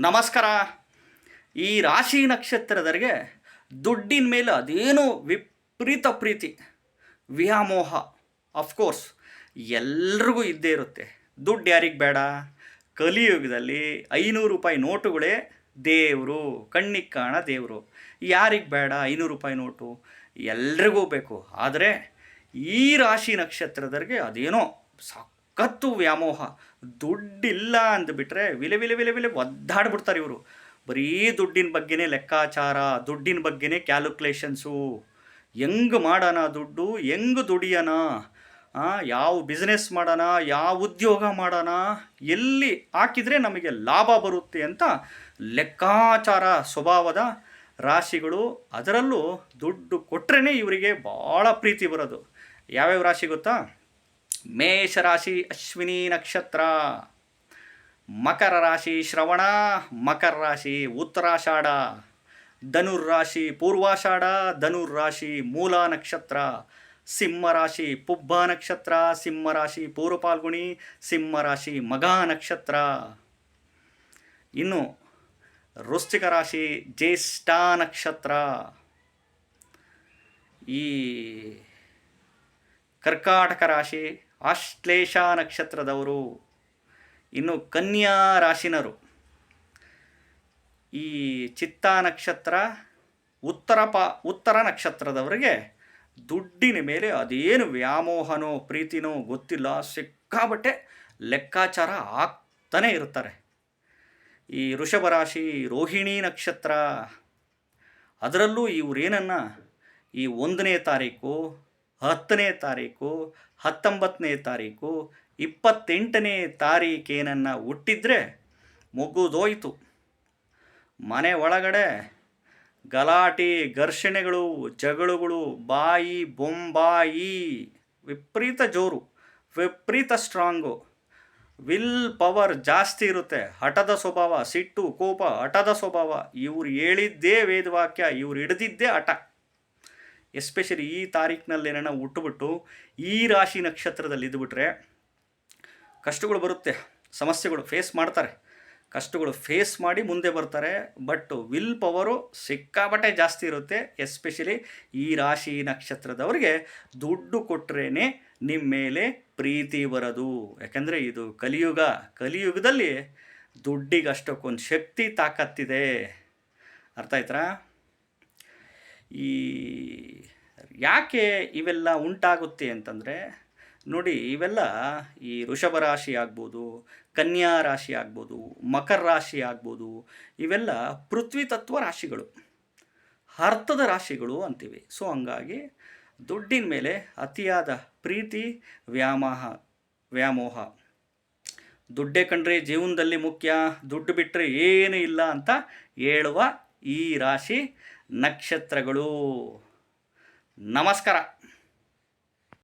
ನಮಸ್ಕಾರ. ಈ ರಾಶಿ ನಕ್ಷತ್ರದವರಿಗೆ ದುಡ್ಡಿನ ಮೇಲೆ ಅದೇನೋ ವಿಪರೀತ ಪ್ರೀತಿ ವ್ಯಾಮೋಹ ಅಫ್ಕೋರ್ಸ್ ಎಲ್ರಿಗೂ ಇದ್ದೇ ಇರುತ್ತೆ. ದುಡ್ಡು ಯಾರಿಗೆ ಬೇಡ? ಕಲಿಯುಗದಲ್ಲಿ ಐನೂರು ರೂಪಾಯಿ ನೋಟುಗಳೇ ದೇವರು, ಕಣ್ಣಿಗೆ ಕಾಣ ದೇವರು. ಯಾರಿಗೆ ಬೇಡ? ಐನೂರು ರೂಪಾಯಿ ನೋಟು ಎಲ್ರಿಗೂ ಬೇಕು. ಆದರೆ ಈ ರಾಶಿ ನಕ್ಷತ್ರದವರಿಗೆ ಅದೇನೋ ಸಖತ್ತು ವ್ಯಾಮೋಹ. ದುಡ್ಡಿಲ್ಲ ಅಂದ್ಬಿಟ್ರೆ ವಿಲೆ ವಿಲೆ ವಿಲೆ ವಿಲೆ ಒದ್ದಾಡ್ಬಿಡ್ತಾರೆ ಇವರು. ಬರೀ ದುಡ್ಡಿನ ಬಗ್ಗೆನೇ ಲೆಕ್ಕಾಚಾರ, ದುಡ್ಡಿನ ಬಗ್ಗೆನೇ ಕ್ಯಾಲ್ಕುಲೇಷನ್ಸು. ಹೆಂಗೆ ಮಾಡೋಣ ದುಡ್ಡು? ಹೆಂಗೆ ದುಡಿಯೋಣ? ಯಾವ ಬಿಸ್ನೆಸ್ ಮಾಡೋಣ? ಯಾವ ಉದ್ಯೋಗ ಮಾಡೋಣ? ಎಲ್ಲಿ ಹಾಕಿದರೆ ನಮಗೆ ಲಾಭ ಬರುತ್ತೆ ಅಂತ ಲೆಕ್ಕಾಚಾರ ಸ್ವಭಾವದ ರಾಶಿಗಳು. ಅದರಲ್ಲೂ ದುಡ್ಡು ಕೊಟ್ರೇ ಇವರಿಗೆ ಭಾಳ ಪ್ರೀತಿ ಬರೋದು. ಯಾವ್ಯಾವ ರಾಶಿ ಗೊತ್ತಾ? ಮೇಷರಾಶಿ ಅಶ್ವಿನಿ ನಕ್ಷತ್ರ. ಮಕರ ರಾಶಿ ಶ್ರವಣ, ಮಕರ ರಾಶಿ ಉತ್ತರಾಷಾಢ. ಧನುರ್ರಾಶಿ ಪೂರ್ವಾಷಾಢ, ಧನುರ್ ರಾಶಿ ಮೂಲ ನಕ್ಷತ್ರ. ಸಿಂಹರಾಶಿ ಪುಬ್ಬ ನಕ್ಷತ್ರ ಸಿಂಹರಾಶಿ ಪೂರ್ವ ಪಾಲ್ಗುಣಿ ಸಿಂಹ ರಾಶಿ ಮಗ ನಕ್ಷತ್ರ. ಇನ್ನು ವೃಶ್ಚಿಕ ರಾಶಿ ಜ್ಯೇಷ್ಠ ನಕ್ಷತ್ರ. ಈ ಕರ್ಕಾಟಕ ರಾಶಿ ಆಶ್ಲೇಷ ನಕ್ಷತ್ರದವರು ಇನ್ನು ಕನ್ಯಾ ರಾಶಿನರು. ಈ ಚಿತ್ತ ನಕ್ಷತ್ರ ಉತ್ತರ ಪ, ಉತ್ತರ ನಕ್ಷತ್ರದವರಿಗೆ ದುಡ್ಡಿನ ಮೇಲೆ ಅದೇನು ವ್ಯಾಮೋಹನೋ, ಪ್ರೀತಿನೋ ಗೊತ್ತಿಲ್ಲ ಸಿಕ್ಕಾಬಟ್ಟೆ ಲೆಕ್ಕಾಚಾರ ಆಗ್ತಾನೇ ಇರ್ತಾರೆ ಈ ರಾಶಿ, ರೋಹಿಣಿ ನಕ್ಷತ್ರ, ಅದರಲ್ಲೂ ಇವರೇನನ್ನು ಈ ಒಂದನೇ ತಾರೀಕು ಹತ್ತನೇ ತಾರೀಕು, ಹತ್ತೊಂಬತ್ತನೇ ತಾರೀಕು, ಇಪ್ಪತ್ತೆಂಟನೇ ತಾರೀಕೇನನ್ನು ಹುಟ್ಟಿದ್ರೆ ಮುಗ್ಗುದೋಯಿತು ಮನೆ ಒಳಗಡೆ ಗಲಾಟೆ, ಘರ್ಷಣೆಗಳು, ಜಗಳಗಳು, ಬಾಯಿ ಬೊಂಬಾಯಿ, ವಿಪರೀತ ಜೋರು, ವಿಪರೀತ ಸ್ಟ್ರಾಂಗು ವಿಲ್ ಪವರ್ ಜಾಸ್ತಿ ಇರುತ್ತೆ. ಹಠದ ಸ್ವಭಾವ, ಸಿಟ್ಟು, ಕೋಪ, ಹಠದ ಸ್ವಭಾವ. ಇವ್ರು ಹೇಳಿದ್ದೇ ವೇದವಾಕ್ಯ, ಇವ್ರು ಹಿಡ್ದಿದ್ದೇ ಹಠ. ಎಸ್ಪೆಷಲಿ ಈ ತಾರೀಕಿನಲ್ಲಿ ಏನಾರ ಹುಟ್ಟುಬಿಟ್ಟು ಈ ರಾಶಿ ನಕ್ಷತ್ರದಲ್ಲಿ ಇದ್ಬಿಟ್ರೆ ಕಷ್ಟಗಳು ಬರುತ್ತೆ, ಸಮಸ್ಯೆಗಳು ಫೇಸ್ ಮಾಡ್ತಾರೆ. ಕಷ್ಟಗಳು ಫೇಸ್ ಮಾಡಿ ಮುಂದೆ ಬರ್ತಾರೆ ಬಟ್ ವಿಲ್ ಪವರು ಸಿಕ್ಕಾಬಟ್ಟೆ ಜಾಸ್ತಿ ಇರುತ್ತೆ ಎಸ್ಪೆಷಲಿ ಈ ರಾಶಿ ನಕ್ಷತ್ರದವ್ರಿಗೆ ದುಡ್ಡು ಕೊಟ್ರೇ ನಿಮ್ಮ ಮೇಲೆ ಪ್ರೀತಿ ಬರೋದು. ಯಾಕಂದರೆ ಇದು ಕಲಿಯುಗ, ಕಲಿಯುಗದಲ್ಲಿ ದುಡ್ಡಿಗೆ ಅಷ್ಟಕ್ಕೊಂದು ಶಕ್ತಿ ತಾಕತ್ತಿದೆ. ಅರ್ಥ ಆಯ್ತಾ ಈ ಯಾಕೆ ಇವೆಲ್ಲ ಉಂಟಾಗುತ್ತೆ ಅಂತಂದರೆ, ನೋಡಿ ಇವೆಲ್ಲ ಈ ವೃಷಭ ರಾಶಿ ಆಗ್ಬೋದು, ಕನ್ಯಾ ರಾಶಿ ಆಗ್ಬೋದು, ಮಕರ ರಾಶಿ ಆಗ್ಬೋದು, ಇವೆಲ್ಲ ಪೃಥ್ವಿ ತತ್ವ ರಾಶಿಗಳು, ಅರ್ಥದ ರಾಶಿಗಳು ಅಂತೀವಿ. ಸೊ ಹಂಗಾಗಿ ದುಡ್ಡಿನ ಮೇಲೆ ಅತಿಯಾದ ಪ್ರೀತಿ, ವ್ಯಾಮೋಹ ವ್ಯಾಮೋಹ. ದುಡ್ಡೇ ಕಂಡ್ರೆ ಜೀವನದಲ್ಲಿ ಮುಖ್ಯ, ದುಡ್ಡು ಬಿಟ್ಟರೆ ಏನು ಇಲ್ಲ ಅಂತ ಹೇಳುವ ಈ ರಾಶಿ ನಕ್ಷತ್ರಗಳು ನಮಸ್ಕಾರ.